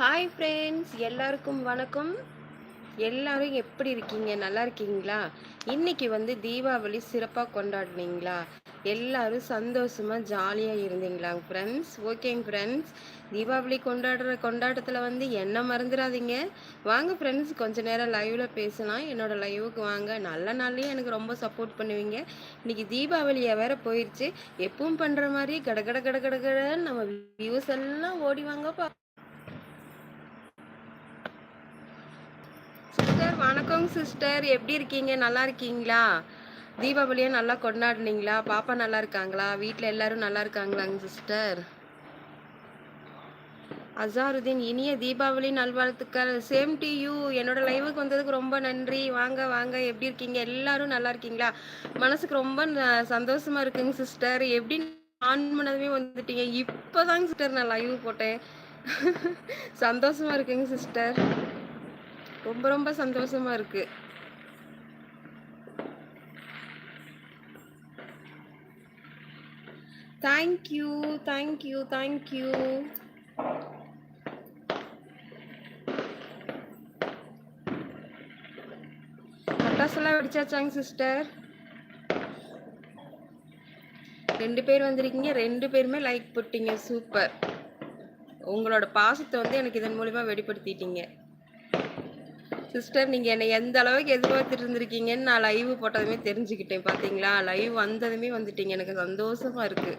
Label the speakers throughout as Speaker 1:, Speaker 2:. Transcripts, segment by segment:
Speaker 1: Hi friends எல்லாருக்கும் வணக்கம் எல்லாரும் எப்படி இருக்கீங்க நல்லா இருக்கீங்களா இன்னைக்கு வந்து தீபாவளி சிறப்பாக கொண்டாடினீங்களா எல்லாரும் சந்தோஷமாக ஜாலியாக இருந்தீங்களா ஃப்ரெண்ட்ஸ் ஓகேங்க ஃப்ரெண்ட்ஸ் தீபாவளி கொண்டாடுற கொண்டாட்டத்தில் வந்து என்ன மறந்துடாதீங்க வாங்க ஃப்ரெண்ட்ஸ் கொஞ்ச நேரம் லைவில் பேசலாம் என்னோடய லைவுக்கு வாங்க நல்ல நாள்லேயும் எனக்கு ரொம்ப சப்போர்ட் பண்ணுவீங்க இன்றைக்கி தீபாவளியை வேற போயிடுச்சு எப்பவும் பண்ணுற மாதிரி கடகட கடகடகடன்னு நம்ம வியூஸ் எல்லாம் ஓடி ஓடிவாங்கப்பா வணக்கம் சிஸ்டர் எப்படி இருக்கீங்க நல்லா இருக்கீங்களா தீபாவளியை நல்லா கொண்டாடினீங்களா பாப்பா நல்லா இருக்காங்களா வீட்டில் எல்லாரும் நல்லா இருக்காங்களாங்க சிஸ்டர் அசாருதீன் இனிய தீபாவளி நல்வாழ்த்துக்கள் சேம் டு யூ என்னோட லைவுக்கு வந்ததுக்கு ரொம்ப நன்றி வாங்க வாங்க எப்படி இருக்கீங்க எல்லாரும் நல்லா இருக்கீங்களா மனசுக்கு ரொம்ப சந்தோஷமா இருக்குங்க சிஸ்டர் எப்படி ஆன் பண்ணதுமே வந்துட்டீங்க இப்போதாங்க சிஸ்டர் நான் லைவ் போட்டேன் சந்தோஷமா இருக்குங்க சிஸ்டர் ரொம்ப ரொம்ப சந்தோஷமாக இருக்குது தேங்க்யூ தேங்க்யூ தேங்க்யூ பட்டாசெல்லாம் வெடிச்சாச்சாங்க சிஸ்டர் ரெண்டு பேர் வந்திருக்கீங்க ரெண்டு பேருமே லைக் போட்டீங்க சூப்பர் உங்களோட பாசத்தை வந்து எனக்கு இதன் மூலிமா வெளிப்படுத்திட்டீங்க சிஸ்டர் நீங்கள் என்னை எந்த அளவுக்கு எதிர்பார்த்துட்டு இருந்திருக்கீங்கன்னு நான் லைவ் போட்டதுமே தெரிஞ்சுக்கிட்டேன் பாத்தீங்களா லைவ் வந்ததுமே வந்துட்டீங்க எனக்கு சந்தோஷமா இருக்கு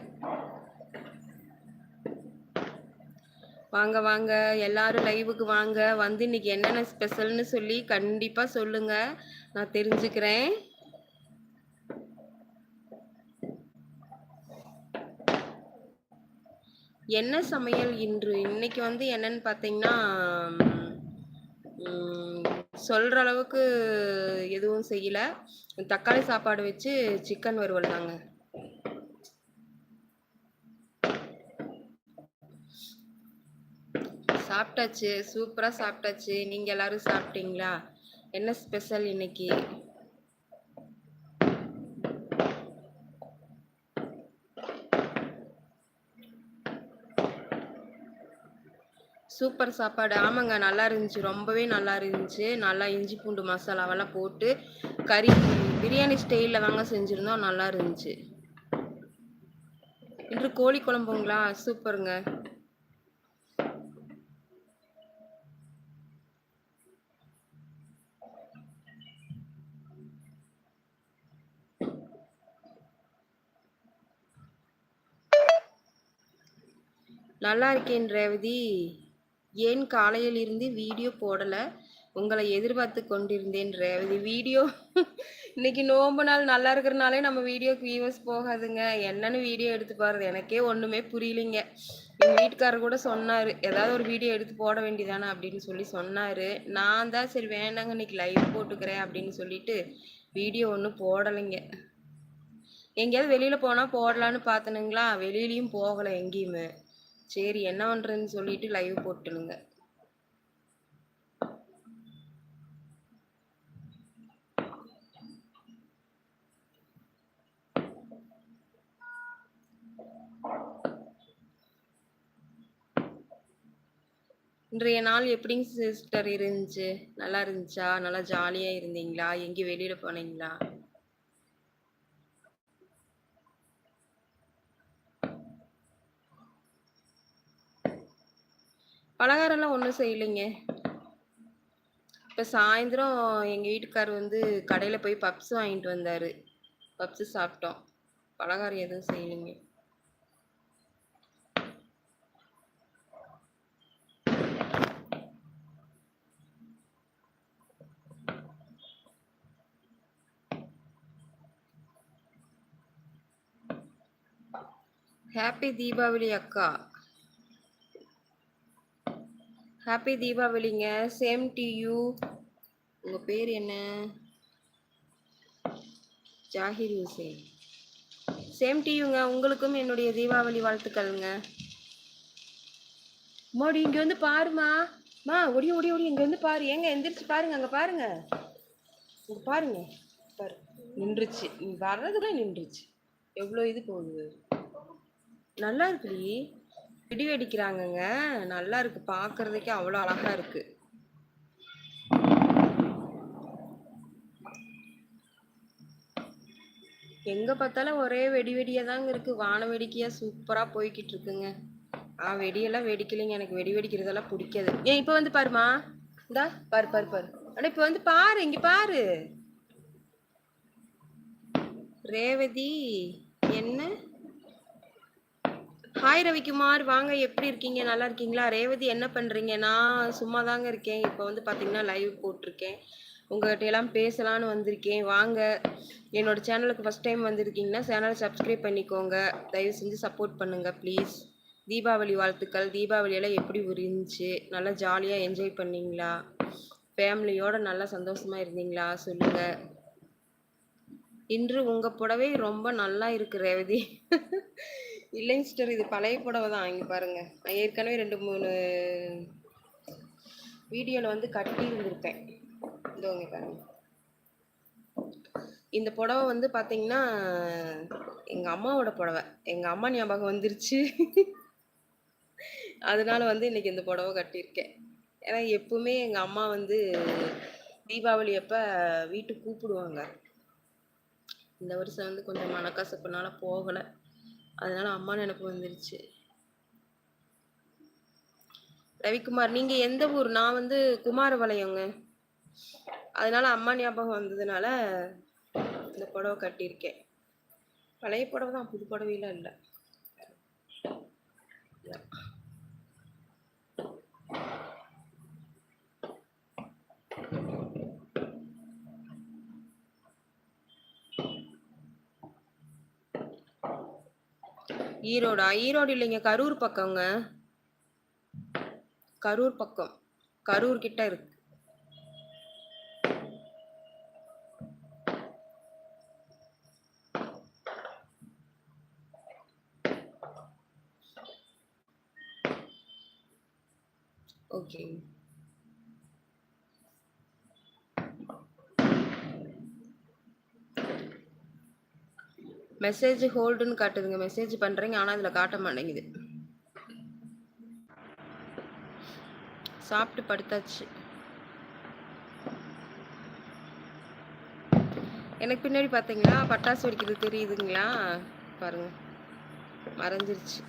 Speaker 1: வாங்க வாங்க எல்லாரும் லைவுக்கு வாங்க வந்து இன்னைக்கு என்னென்ன ஸ்பெஷல்னு சொல்லி கண்டிப்பாக சொல்லுங்க நான் தெரிஞ்சுக்கிறேன் என்ன சமையல் இன்று இன்னைக்கு வந்து என்னன்னு பார்த்தீங்கன்னா சொல்ற அளவுக்கு எதுவும் செய்யல தக்காளி சாப்பாடு வச்சு சிக்கன் வறுவல் தாங்க சாப்பிட்டாச்சு சூப்பரா சாப்பிட்டாச்சு நீங்க எல்லாரும் சாப்பிட்டீங்களா என்ன ஸ்பெஷல் இன்னைக்கு சூப்பர் சாப்பாடு ஆமாங்க நல்லா இருந்துச்சு ரொம்பவே நல்லா இருந்துச்சு நல்லா இஞ்சி பூண்டு மசாலாவெல்லாம் போட்டு கறி பிரியாணி ஸ்டைலில் வாங்க செஞ்சுருந்தோம் நல்லா இருந்துச்சு இன்று கோழி குழம்புங்களா சூப்பருங்க நல்லா இருக்கேன் ரேவதி ஏன் காலையிலிருந்து வீடியோ போடலை உங்களை எதிர்பார்த்து கொண்டிருந்தேன் ரேவதி வீடியோ இன்னைக்கு நோம்பு நாள் நல்லா இருக்கிறனாலே நம்ம வீடியோக்கு வியூவர்ஸ் போகாதுங்க என்னன்னு வீடியோ எடுத்து பாருது எனக்கே ஒன்றுமே புரியலிங்க எங்கள் வீட்டுக்காரர் கூட சொன்னார் ஏதாவது ஒரு வீடியோ எடுத்து போட வேண்டியதானே அப்படின்னு சொல்லி சொன்னார் நான் தான் சரி வேண்டாங்க இன்னைக்கு லைவ் போட்டுக்கிறேன் அப்படின்னு சொல்லிட்டு வீடியோ ஒன்றும் போடலைங்க எங்கேயாவது வெளியில் போனால் போடலான்னு பார்த்தனுங்களா வெளியிலையும் போகலை எங்கேயுமே சரி என்ன பண்ணுறதுன்னு சொல்லிட்டு லைவ் போட்டுடுங்க இன்றைய நாள் எப்படிங்க சிஸ்டர் இருந்துச்சு நல்லா இருந்துச்சா நல்லா ஜாலியாக இருந்தீங்களா எங்கேயும் வெளியில் போனீங்களா பலகாரம்லாம் ஒன்றும் செய்யலைங்க இப்போ சாயந்தரம் எங்கள் வீட்டுக்கார் வந்து கடையில் போய் பப்ஸ் வாங்கிட்டு வந்தார் பப்ஸ் சாப்பிட்டோம் பலகாரம் எதுவும் செய்யலைங்க ஹாப்பி தீபாவளி அக்கா ஹாப்பி தீபாவளிங்க சேம் டி யூ உங்கள் பேர் என்ன ஜாகிர் ஹுசேன் சேம் டு யூங்க உங்களுக்கும் என்னுடைய தீபாவளி வாழ்த்துக்கள்ங்க மோடி இங்கே வந்து பாருமா மா ஒடி ஒடி ஒடி இங்கே வந்து பாரு ஏங்க எந்திரிச்சு பாருங்க அங்கே பாருங்க இங்கே பாருங்க பாரு நின்றுச்சு வர்றதுல நின்றுச்சு எவ்வளோ இது போகுது நல்லா இருக்குடி வெடி வெடிக்கிறாங்கங்க நல்லா இருக்கு பாக்குறதுக்கே அவ்வளோ அழகா இருக்கு எங்க பார்த்தாலும் ஒரே வெடி வெடியா தாங்க இருக்கு வான வெடிக்கையா சூப்பரா போய்கிட்டு இருக்குங்க ஆ வெடியெல்லாம் வெடிக்கலைங்க எனக்கு வெடி வெடிக்கிறதெல்லாம் பிடிக்காது ஏன் இப்போ வந்து பாருமா இந்தா பாரு பாரு பாரு ஆனால் இப்போ வந்து பாரு இங்க பாரு ரேவதி என்ன ஹாய் ரவிக்குமார் வாங்க எப்படி இருக்கீங்க நல்லா இருக்கீங்களா ரேவதி என்ன பண்றீங்க நான் சும்மா தாங்க இருக்கேன் இப்போ வந்து பாத்தீங்கன்னா லைவ் போட்டிருக்கேன் உங்ககிட்ட எல்லாம் பேசலாம்னு வந்திருக்கேன் வாங்க என்னோட சேனலுக்கு ஃபஸ்ட் டைம் வந்திருக்கீங்கன்னா சேனலை சப்ஸ்கிரைப் பண்ணிக்கோங்க தயவு செஞ்சு சப்போர்ட் பண்ணுங்க ப்ளீஸ் தீபாவளி வாழ்த்துக்கள் தீபாவளியெல்லாம் எப்படி இருந்துச்சு நல்லா ஜாலியாக என்ஜாய் பண்ணீங்களா ஃபேமிலியோட நல்லா சந்தோஷமாக இருந்தீங்களா சொல்லுங்கள் இன்று உங்கள் புடவை ரொம்ப நல்லா இருக்கு ரேவதி இல்லைங்க சிஸ்டர் இது பழைய புடவை தான் இங்கே பாருங்கள் நான் ஏற்கனவே ரெண்டு மூணு வீடியோவில் வந்து கட்டி இருந்திருப்பேன் இதோங்க பாருங்கள் இந்த புடவை வந்து பார்த்தீங்கன்னா எங்கள் அம்மாவோட புடவை எங்கள் அம்மா ஞாபகம் வந்துருச்சு அதனால வந்து இன்னைக்கு இந்த புடவை கட்டியிருக்கேன் ஏன்னா எப்பவுமே எங்கள் அம்மா வந்து தீபாவளி அப்போ வீட்டுக்கு கூப்பிடுவாங்க இந்த வருஷம் வந்து கொஞ்சம் மனக்கசப்புனால போகலை அதனால அம்மா எனக்கு வந்துருச்சு ரவிக்குமார் நீங்க எந்த ஊர் நான் வந்து குமாரபாளையங்க அதனால அம்மா ஞாபகம் வந்ததுனால இந்த புடவை கட்டியிருக்கேன் பழைய புடவை தான் புது புடவையெல்லாம் இல்லை ஈரோடா ஈரோடு இல்லைங்க கரூர் பக்கங்க கரூர் பக்கம் கரூர் கிட்ட இருக்கு okay. மெசேஜ் ஹோல்டுன்னு காட்டுதுங்க மெசேஜ் பண்ணுறீங்க ஆனால் இதுல காட்ட மாட்டேங்குது சாப்பிட்டு படுத்தாச்சு எனக்கு பின்னாடி பார்த்தீங்களா பட்டாசு வெடிக்கிறது தெரியுதுங்களா பாருங்கள் மறைஞ்சிருச்சு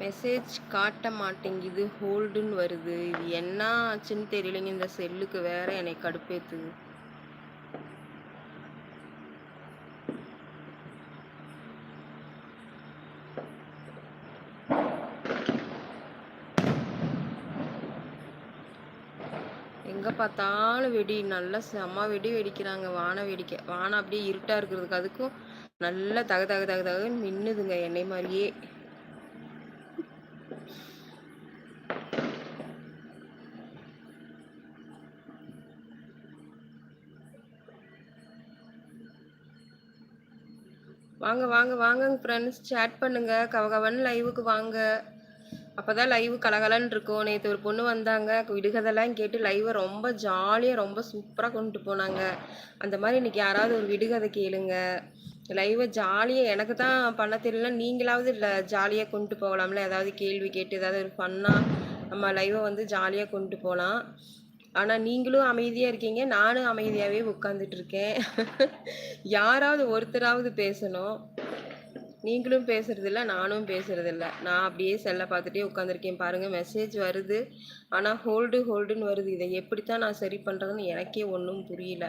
Speaker 1: மெசேஜ் காட்ட மாட்டேங்குது ஹோல்டுன்னு வருது இது என்ன ஆச்சுன்னு தெரியலைங்க இந்த செல்லுக்கு வேற என்னை கடுப்பேத்து எங்கே பார்த்தாலும் வெடி நல்லா செம்ம வெடி வெடிக்கிறாங்க வான வெடிக்க வானம் அப்படியே இருட்டாக இருக்கிறதுக்கு அதுக்கும் நல்லா தக தக தக தகன்னு மின்னுதுங்க என்னை மாதிரியே வாங்க வாங்க வாங்க ஃப்ரெண்ட்ஸ் சேட் பண்ணுங்க கவகவன் லைவுக்கு வாங்க அப்போ தான் லைவ் கலகலன்னு இருக்கும் நேற்று ஒரு பொண்ணு வந்தாங்க விடுகதெல்லாம் கேட்டு லைவை ரொம்ப ஜாலியாக ரொம்ப சூப்பராக கொண்டுட்டு போனாங்க அந்த மாதிரி இன்னைக்கு யாராவது ஒரு விடுகதை கேளுங்க லைவை ஜாலியாக எனக்கு தான் பண்ண தெரியல நீங்களாவது இல்லை ஜாலியாக கொண்டு போகலாம்ல ஏதாவது கேள்வி கேட்டு ஏதாவது ஒரு ஃபன்னாக நம்ம லைவை வந்து ஜாலியாக கொண்டு போகலாம் ஆனால் நீங்களும் அமைதியாக இருக்கீங்க நானும் அமைதியாகவே உட்காந்துட்டு இருக்கேன் யாராவது ஒருத்தராவது பேசணும் நீங்களும் இல்லை நானும் இல்லை நான் அப்படியே செல்லை பார்த்துட்டே உட்காந்துருக்கேன் பாருங்கள் மெசேஜ் வருது ஆனால் ஹோல்டு ஹோல்டுன்னு வருது இதை எப்படித்தான் நான் சரி பண்ணுறதுன்னு எனக்கே ஒன்றும் புரியல